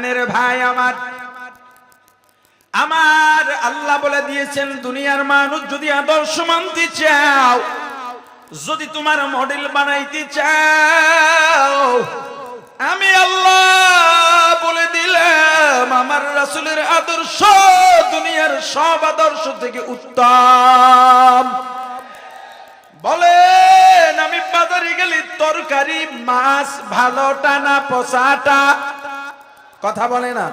প্রাণের ভাই আমার। আমার আল্লাহ বলে দিয়েছেন, দুনিয়ার মানুষ যদি আদর্শ মানতে চাও, যদি তোমার মডেল বানাইতে চাও, আমি আল্লাহ বলে দিলাম, আমার রাসূলের আদর্শ দুনিয়ার সব আদর্শ থেকে উত্তম। বলেন, আমি বাজারে গেলে তরকারি, মাছ ভালো টানা পচাটা কথা বলে না।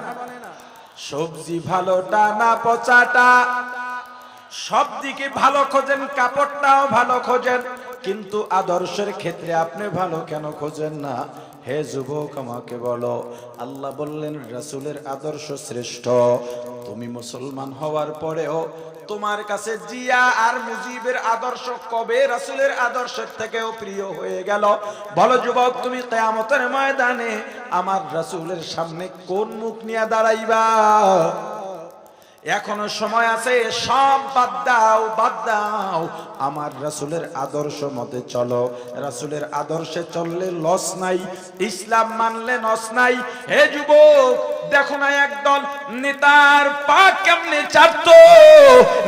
সবজি ভালোটা না পচাটা? সব দিকে ভালো খোঁজেন, কাপড়টাও ভালো খোঁজেন। কিন্তু আদর্শের ক্ষেত্রে আপনি ভালো কেন খোঁজেন না? হে যুবক, আমাকে বলো, আল্লাহ বললেন, রাসুলের আদর্শ শ্রেষ্ঠ। তুমি মুসলমান হওয়ার পরেও তোমার কাছে জিয়া আর মুজিবের আদর্শ কবে রাসুলের আদর্শের থেকেও প্রিয় হয়ে গেল? বলো যুবক, তুমি কেয়ামতের ময়দানে আমার রাসুলের সামনে কোন মুখ নিয়ে দাঁড়াইবা? এখনও সময় আছে, সব বাদ দাও বাদ দাও। আমার রাসূলের আদর্শ মতে চলো। রাসূলের আদর্শে চললে লস নাই, ইসলাম মানলে নস নাই। হে যুবক, দেখো না একদল নেতার পা কেমনে চাপতো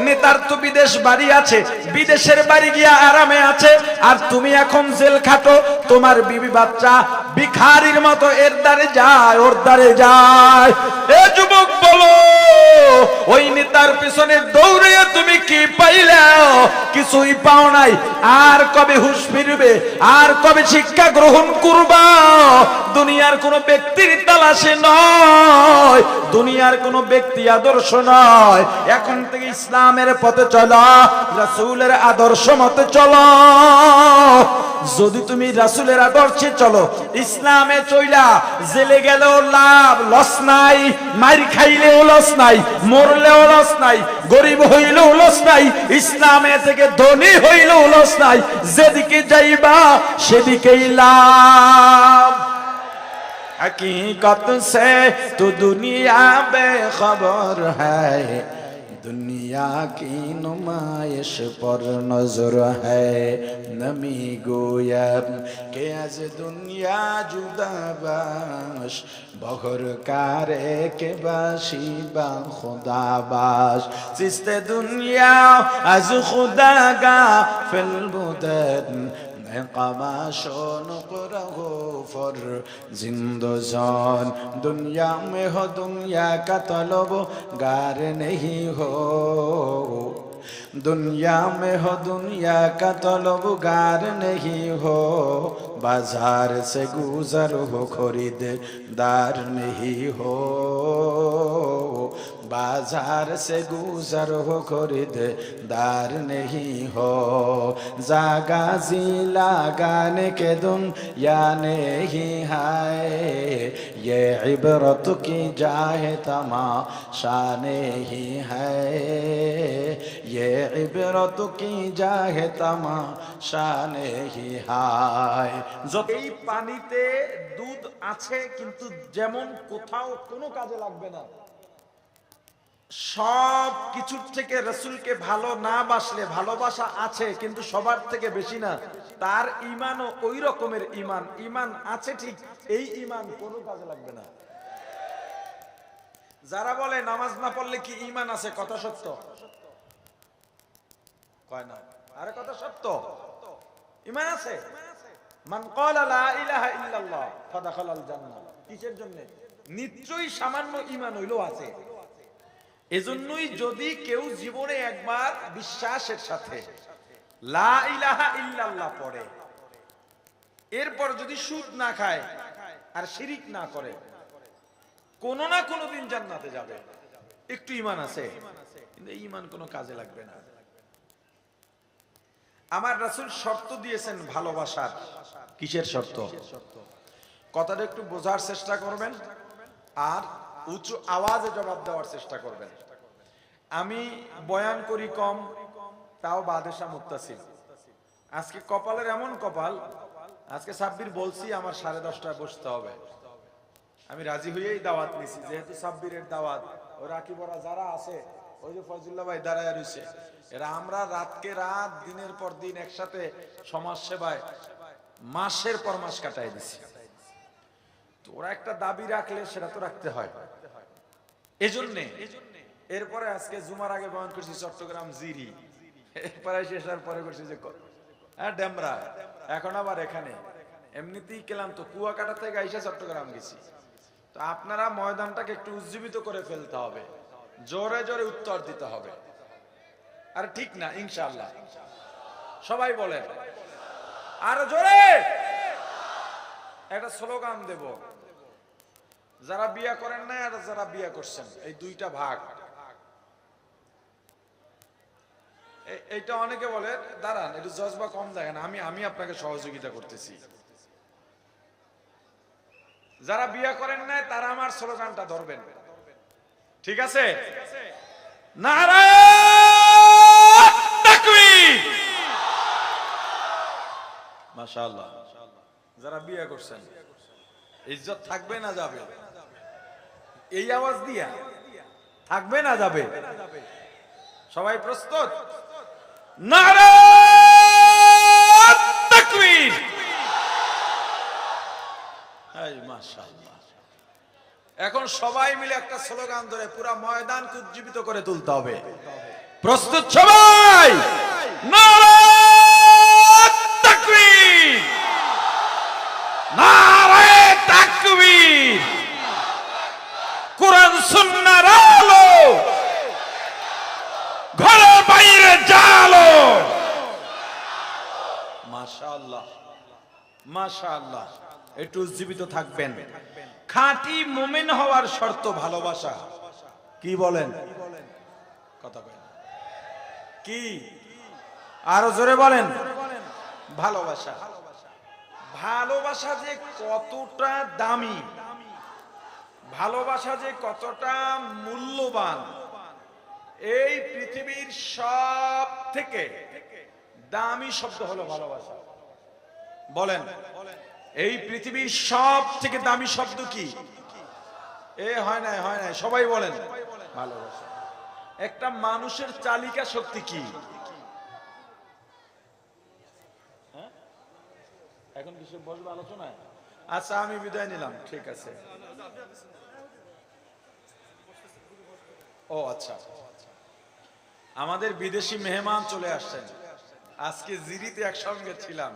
নেতার তো বিদেশ বাড়ি আছে, বিদেশের বাড়ি গিয়া আরামে আছে। আর তুমি এখন জেল খাটো, তোমার বিবি বাচ্চা ভিখারির মতো এর দ্বারে যায়, ওর দ্বারে যায়। এ যুবক, বলো। ওই নেতার পিছনে দৌড়ে তুমি কি পাইলে? কিছুই পাও নাই। আর কবে হুশ ফিরবে? আর কবে শিক্ষা গ্রহণ করবা? দুনিয়ার কোন ব্যক্তির তালাশে নয়। দুনিয়ার কোন ব্যক্তি আদর্শ নয়। এখন থেকে ইসলামের পথে চলো, রাসূলের আদর্শ মতে চলো। যদি তুমি রাসূলের আদর্শে চলো, ইসলামে চইলা জেলে গেলেও লাভ, লস নাই। মার খাইলেও লস নাই। মরলেও লস নাই গরিব হইলেও লস নাই ইসলামে থেকে ধনী হইলেও লস নাই যেদিকে যাইবা সেদিকেই লাভ हकीकत से तो दुनिया बेखबर है दुनिया की नुमाइश पर नजर है नमी गोयब के आज दुनिया जुदा बाश बहर कारे के बाशी बा खुदा बाश सिस्ते दुनिया आज खुदा गा फिल बुदन कमाशो नुकरह फर जिंदजान दुनिया में हो दुनिया का तलब गार नहीं हो दुनिया में हो दुनिया का तलब गार नहीं हो बाजार से गुजर हो खरीद दार नहीं हो बाजार से गुजर हो खरीद दार नहीं हो जागा जी लगाने के दुन या یہ عبرت کی جاہ تما شان ہی ہے یہ عبرت کی جاہ تما شان ہی ہے এই পানিতে দুধ আছে কিন্তু যেমন কোথাও কোনো কাজে লাগবে না সব কিছুর থেকে রসুলকে ভালো না বাসলে ভালোবাসা আছে, কিন্তু সবার থেকে বেশি না। তার ইমানও ওই রকমের ইমান ইমান আছে ঠিক, এই ইমান কোনো কাজে লাগবে না। যারা বলে নামাজ না পড়লে কি ইমান আছে, কথা সত্য? কয় না। আরে কথা সত্য। ইমান আছে? মান ক্বালা ইলাহা ইল্লাল্লাহ, ফাদাখালাল জান্নাহ। কিসের জন্য? নিশ্চয়ই সামান্য ইমান হইল আছে। এজন্যই যদি কেউ জীবনে একবার বিশ্বাসের সাথে লা ইলাহা ইল্লাল্লাহ পড়ে, এরপর যদি সুদ না খায় আর শিরিক না করে, কোনো না কোনো দিন জান্নাতে যাবে। একটু ইমান আছে, কিন্তু ইমান কোনো কাজে লাগবে না। আমার রাসুল শর্ত দিয়েছেন ভালোবাসার। কিসের শর্ত? কথাটা একটু বোঝার চেষ্টা করবেন। আর উঁচু আওয়াজে জবাব দেওয়ার চেষ্টা করবেন। আমি বয়ান করি কম, তাও বাদেশা মুক্তাসিল আজকে কপালের এমন কপাল, আজকে সাব্বির বলছি আমার সাড়ে দশটায় বসতে হবে। আমি রাজি হয়েই দাওয়াত নিছি, যেহেতু সাব্বিরের দাওয়াত। ও রাকিবরা যারা আছে, ওই যে ফজলুল্লাহ ভাই দাঁড়ায় রয়েছে, এরা আমরা রাতকে রাত, দিনের পর দিন একসাথে সমাজ সেবায় মাসের পর মাস কাটাই দিছি। তো ওরা একটা দাবি রাখলে সেটা তো রাখতে হয়। এজন্যে। এরপরে আজকে জুমার আগে বয়ন করছি চট্টগ্রাম জিরি। এরপরে শেষার পরে করছি যে হ্যাঁ ডেমরা। এখন আবার এখানে। এমনিতেই গেলাম তো, কুয়াকাটা থেকে আইসা চট্টগ্রাম গেছি। তো আপনারা ময়দানটাকে একটু উজ্জীবিত করে ফেলতে হবে। জোরে জোরে উত্তর দিতে হবে। আর ঠিক না ইনশাল্লাহ সবাই বলেন। আর জোরে! একটা স্লোগান দেব। যারা বিয়া করেন না আর যারা বিয়া করছেন, এই দুইটা ভাগ। এইটা অনেকে বলে, দাঁড়ান, একটু জজবা কম দেখেন, আমি আমি আপনাকে সহযোগিতা করতেছি। যারা বিয়া করেন না তারা আমার স্লোগানটা ধরবেন। ঠিক আছে? মাশাআল্লাহ। যারা বিয়ে করছেন, ইজ্জত থাকবে না যাবে? এই আওয়াজ দিয়া থাকবে না যাবে? সবাই প্রস্তুত? এখন সবাই মিলে একটা স্লোগান ধরে পুরা ময়দানকে উজ্জীবিত করে তুলতে হবে। প্রস্তুত সবাই! নারায়ণ তাকবীর নারায়ণ তাকবীর কোরআন সুন্নাহর আলো ঘরে বাইরে জালো মাশাআল্লাহ মাশাআল্লাহ, একটু উজ্জীবিত থাকবেন। খাঁটি মুমিন হওয়ার শর্ত ভালোবাসা। কি বলেন? কথা বলেন। কি? আরও জোরে বলেন। ভালোবাসা। ভালোবাসা যে কতটা দামি। ভালোবাসা যে কতটা মূল্যবান। এই পৃথিবীর সব থেকে দামি শব্দ হলো ভালোবাসা। বলেন, এই পৃথিবীর সব থেকে দামি শব্দ কি? এ, হয় নাই হয় নাই, সবাই বলেন। একটা মানুষের চালিকা শক্তি কি? হ্যাঁ? এখন কিছু বসবে আলোচনায়? আচ্ছা আমি বিদায় নিলাম, ঠিক আছে। ও আচ্ছা। আমাদের বিদেশি মেহমান চলে আসছেন। আজকে জিরিতে একসঙ্গে ছিলাম।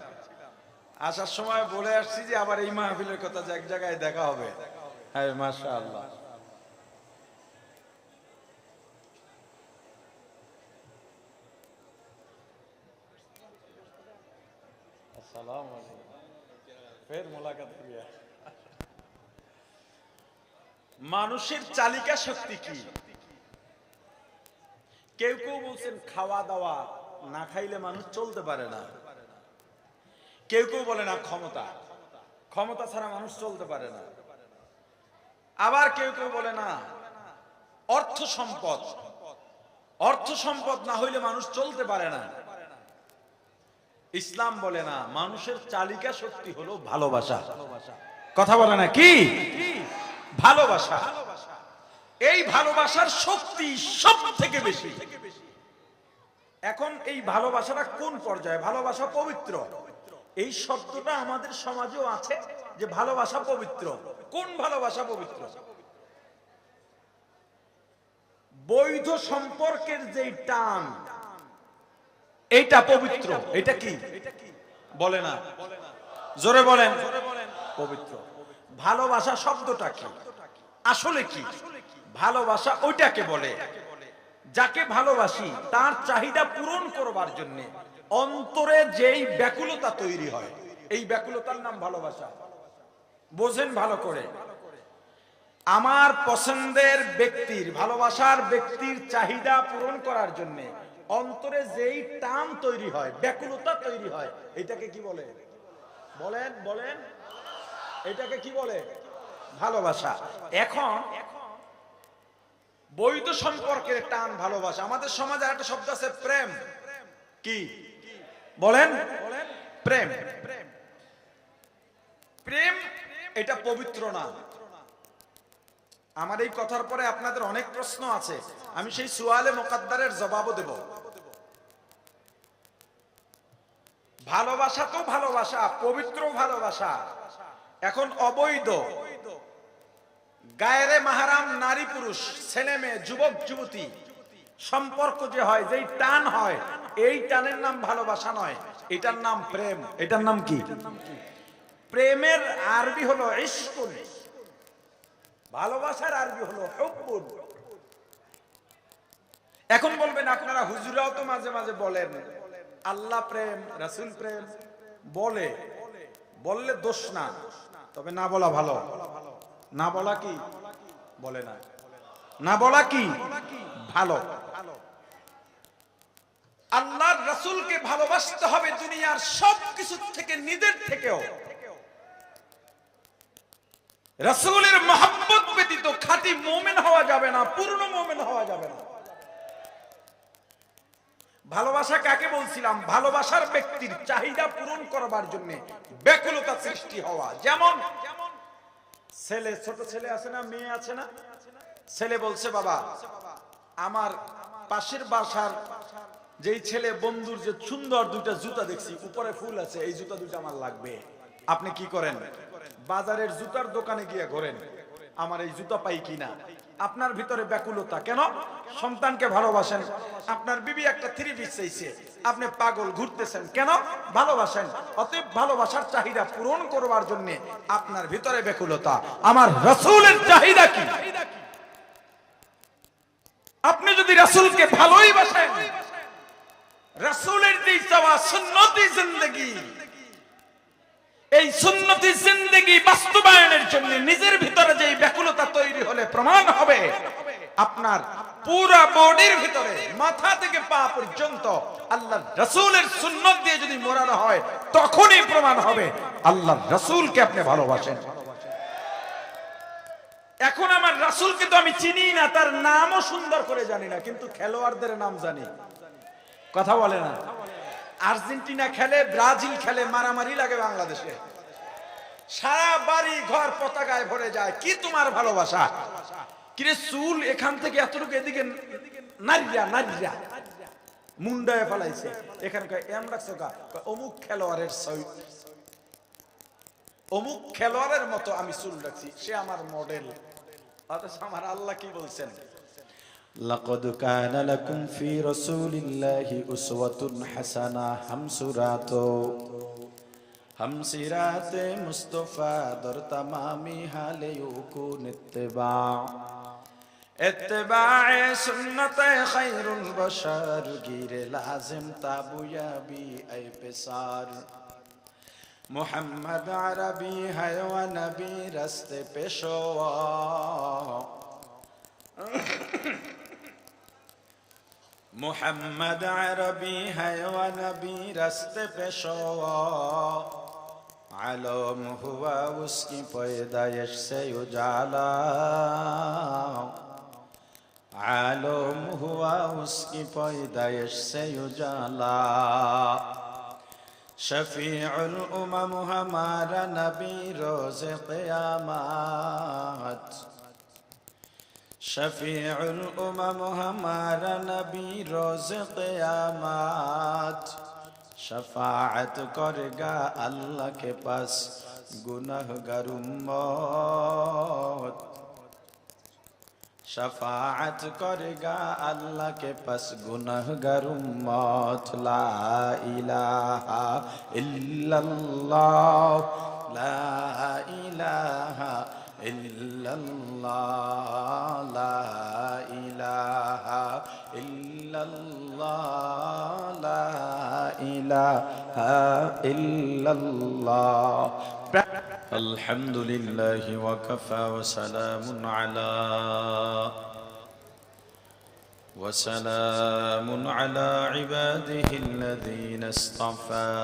আসার সময় বলে আসছি যে আবার এই মাহফিলের কথা এক জায়গায় দেখা হবে। হ্যাঁ মাশা আল্লাহ মানুষের চালিকা শক্তি কি? কেউ কেউ বলছেন খাওয়া দাওয়া না খাইলে মানুষ চলতে পারে না। কেউ কেউ বলে না ক্ষমতা। ক্ষমতা ছাড়া মানুষ চলতে পারে না। আবার কেউ কেউ বলে না অর্থ সম্পদ। অর্থ সম্পদ না হইলে মানুষ চলতে পারে না। ইসলাম বলে না, মানুষের চালিকা শক্তি হলো ভালোবাসা। কথা বলে না কি? ভালোবাসা। এই ভালোবাসার শক্তি সব থেকে বেশি। এখন এই ভালোবাসাটা কোন পর্যায়ে? ভালোবাসা পবিত্র। এই শব্দটা আমাদের সমাজেও আছে যে ভালোবাসা পবিত্র। কোন ভালোবাসা পবিত্র? বৈধ সম্পর্কের যে টান, এইটা পবিত্র। এটা কি? বলে না। জোরে বলেন। পবিত্র। ভালোবাসা শব্দটা কি? আসলে কি? ভালোবাসা ওইটাকে বলে, যাকে ভালোবাসি তার চাহিদা পূরণ করবার জন্য। অন্তরে যেই ব্যাকুলতা তৈরি হয়, এই ব্যাকুলতার নাম ভালোবাসা। বোঝেন ভালো করে। আমার পছন্দের ব্যক্তির, ভালোবাসার ব্যক্তির চাহিদা পূরণ করার জন্য অন্তরে যেই টান তৈরি হয়, ব্যাকুলতা তৈরি হয়, এটাকে কি বলে? বলেন বলেন। এটাকে কি বলে? ভালোবাসা। এখন বৈধ সম্পর্কের টান ভালোবাসা। আমাদের সমাজে একটা শব্দ আছে, প্রেম। কি? বলেন, প্রেম। প্রেম, এটা পবিত্র না। আমার এই কথার পরে আপনাদের অনেক প্রশ্ন আছে। আমি সেই সুয়ালে মোকাদ্দারের জবাবও দেব। ভালোবাসা তো ভালোবাসা, পবিত্র ভালোবাসা। এখন অবৈধ। গায়েরে মাহারাম নারী পুরুষ, ছেলে মেয়ে, যুবক, যুবতী। সম্পর্ক যে হয়, যেই টান হয়, এই টানের নাম ভালোবাসা নয়। এটার নাম প্রেম। এটার নাম কি? প্রেমের আরবি হলো ইস্কুল ভালোবাসার আরবি হলো হুব্বুন। এখন বলবেন আপনারা হুজুরাও তো মাঝে মাঝে বলেন, আল্লাহ প্রেম, রাসূল প্রেম, বলে। বললে দোষ না, তবে না বলা ভালো। না বলা কি? বলে না। না বলা কি? ভালো। আল্লাহর রাসূলকে ভালোবাসতে হবে দুনিয়ার সব কিছু থেকে, নিজের থেকেও। রাসূলের মহব্বত ব্যতীত খাঁটি মুমিন হওয়া যাবে না, পূর্ণ মুমিন হওয়া যাবে না। ভালোবাসা কাকে বলছিলাম? ভালোবাসার ব্যক্তির চাহিদা পূরণ করবার জন্য ব্যাকুলতা সৃষ্টি হওয়া। যেমন ছেলে, ছোট ছেলে আছে না, মেয়ে আছে না? ছেলে বলছে, বাবা, আমার পাশের বাসার যেই ছেলে বন্ধুর যে সুন্দর দুইটা জুতা দেখছি, উপরে ফুল আছে, এই জুতা দুইটা আমার লাগবে। আপনি কি করেন? বাজারের জুতার দোকানে গিয়ে ঘোরেন, আমার এই জুতা পাই কিনা আপনার ভিতরে ব্যাকুলতা কেন? সন্তানকে ভালোবাসেন। আপনার বিবি একটা থ্রি পিস চাইছে। আপনি পাগল, ঘুরতেছেন কেন? ভালোবাসেন। অতএব ভালোবাসার চাহিদা পূরণ করবার জন্য আপনার ভিতরে ব্যাকুলতা। আমার রসুলের চাহিদা কি? আপনি যদি রাসূলকে ভালোই বাসেন রাসূলের যে চাওয়া সুন্নতি জিন্দেগি। এই সুন্নতি জিন্দেগি বাস্তবায়নের জন্য নিজের ভিতরে যে ব্যাকুলতা তৈরি হলে প্রমাণ হবে, আপনার পুরা বডির ভিতরে, মাথা থেকে পা পর্যন্ত আল্লাহ রাসূলের সুন্নত দিয়ে যদি মোড়ানো হয়, তখনই প্রমাণ হবে আল্লাহ রাসূলকে আপনি ভালোবাসেন। এখন আমার রাসূলকে তো আমি চিনি না, তার নামও সুন্দর করে জানি না, কিন্তু খেলোয়াড়দের নাম জানি। কথা বলে না। আর্জেন্টিনা খেলে, ব্রাজিল খেলে মারামারি লাগে বাংলাদেশে। সারা বাড়ি ঘর পতাকায় ভরে যায়। কি তোমার ভালোবাসা? কিরে চুল এখান থেকে এতটুকু এদিকে নারীরা নারীরা মুন্ডায় ফেলাইছে। এখানে কয়, এম রাখছো কা? অমুক খেলোয়াড়ের অমুক খেলোয়াড়ের মতো আমি চুল রাখছি সে আমার মডেল অথচ আমার আল্লাহ কি বলছেন? لقد كان لكم في رسول الله أسوة حسنة هم سراتو هم سرات مصطفى در تمامي حال يكون اتباع اتباع سنة خير البشر غير لازم تابويا بي أي بسار محمد عربي ہے و نبی رستے پیشوا মোহাম্মদ আরবি হ্যাঁ নবী রাস্তে পেশো عالم ہوا اس کی پیدائش سے اجالا عالم ہوا اس کی پیدائش سے اجالا شفیع الامم ہمارا نبی روز قیامت শফিউল উমম হমারা নবী রোজ কেয়ামাত। শফাআত করগা আল্লাহ কে পাস গুনাহগার উম্মত। শফাআত করগা আল্লাহ কে পাস গুনাহগার উম্মত। লা ইলাহা ইল্লাল্লাহ। লা ইলাহা إلا الله لا إله إلا الله لا إله إلا الله. الحمد لله وكفى وسلام على وسلام على عباده الذين اصطفى.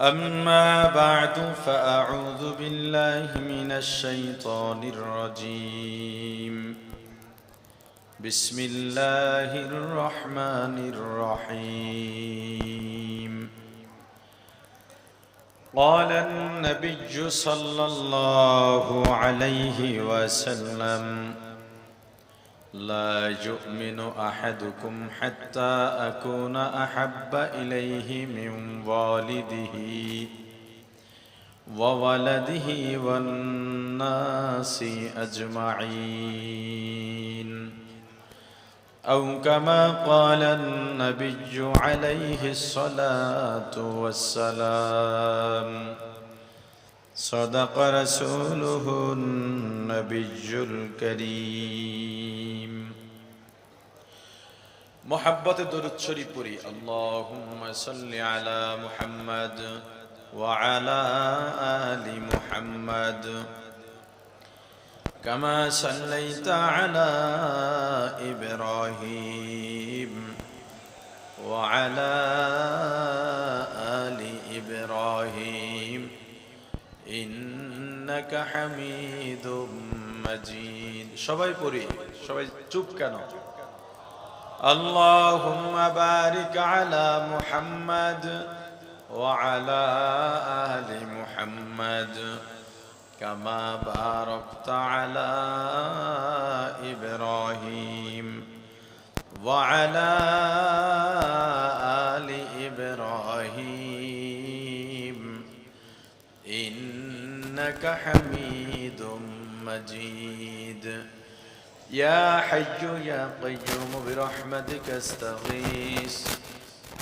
أما بعد فأعوذ بالله من الشيطان الرجيم. بسم الله الرحمن الرحيم. قال النبي صلى الله عليه وسلم لا يؤمن أحدكم حتى أكون أحب إليه من والده وولده والناس أجمعين. أو كما قال النبي عليه الصلاة والسلام صدق رسوله النبي الكريم محبت درود شريف پوری اللهم صل على محمد وعلى آل محمد كما صليت على إبراهيم وعلى ইন্নাকা হামিদুম মাজিদ। সবাই পড়ি, সবাই চুপ কেন? আল্লাহুম্মা বারিক আলা মুহাম্মাদ ওয়া আলা আলি মুহাম্মাদ কামা বারাকতা আলা ইব্রাহিম ওয়া আলা إنك حميد مجيد يا حي يا قيوم برحمتك استغيث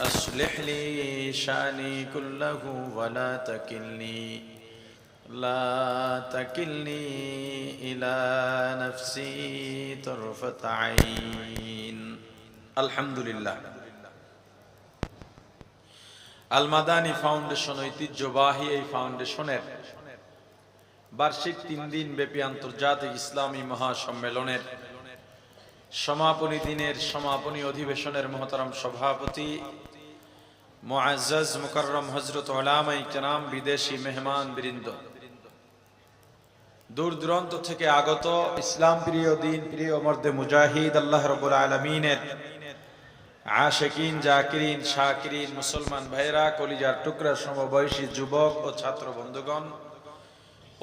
أصلح لي شأني كله ولا تكلني لا تكلني إلى نفسي طرفة عين الحمد لله আলমাদানি ফাউন্ডেশন ঐতিহ্যবাহী এই ফাউন্ডেশনের বার্ষিক তিন দিন ব্যাপী আন্তর্জাতিক ইসলামী মহাসম্মেলনের সমাপনী দিনের সমাপনী অধিবেশনের মহতারাম সভাপতি মুআজ্জাজ মুকাররম হজরত কেরাম বিদেশি মেহমান বৃন্দ দূর দূরান্ত থেকে আগত ইসলাম প্রিয় দিন, প্রিয় মর্দে মুজাহিদ, আল্লাহ রবুল আলমিনের আশেকিন, জাকিরিন, শাকিরিন, মুসলমান ভাইরা কলিজার টুকরা সমবয়সী যুবক ও ছাত্র বন্ধুগণ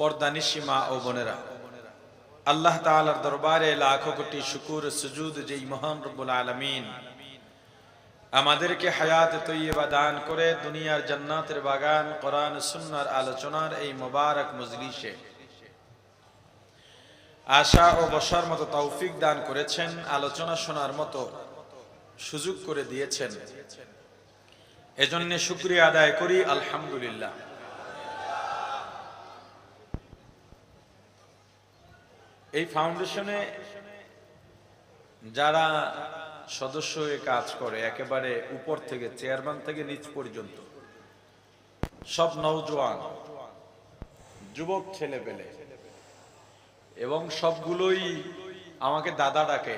পর্দা নিসীমা ও বোনেরা, আল্লাহ তাআলার দরবারে লাখো কোটি শুকুর, সুজুদ যেই মহান রব্বুল আলামিন আমাদেরকে হায়াত তৈয়বা দান করে দুনিয়ার জান্নাতের বাগান, কোরআন, সুন্নার আলোচনার এই মোবারক মজলিসে আশা ও বসার মতো তৌফিক দান করেছেন, আলোচনা শোনার মতো সুযোগ করে দিয়েছেন। এজন্য শুক্রিয়া আদায় করি, আলহামদুলিল্লাহ। এই ফাউন্ডেশনে যারা সদস্য হয়ে কাজ করে, একেবারে উপর থেকে চেয়ারম্যান থেকে নিচ পর্যন্ত, সব নৌজওয়ান যুবক ছেলে পেলে এবং সবগুলোই আমাকে দাদা ডাকে।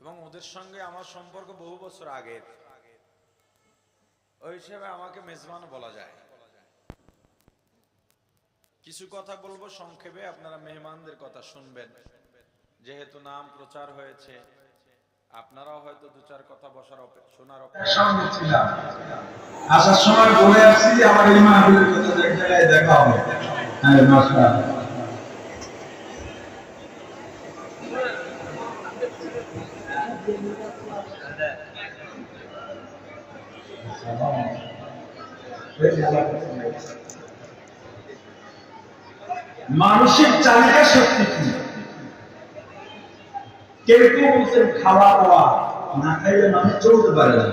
এবং ওদের সঙ্গে আমার সম্পর্ক বহু বছর আগের। ওই হিসেবে আমাকে মেজবান বলা যায়। কিছু কথা বলব, সংক্ষেপে আপনারা মেহমানদের কথা শুনবেন। যেহেতু নাম প্রচার হয়েছে, আপনারাও হয়তো দু চার কথা বসার শোনার অপেক্ষা আসার সময় বলে আসছি যে আমার এই দেখা হবে। হ্যাঁ মানসিক চালিকা শক্তি কি? কেউ কেউ বলছেন খাওয়া দাওয়া না খাইলে মানুষ চলতে পারে না।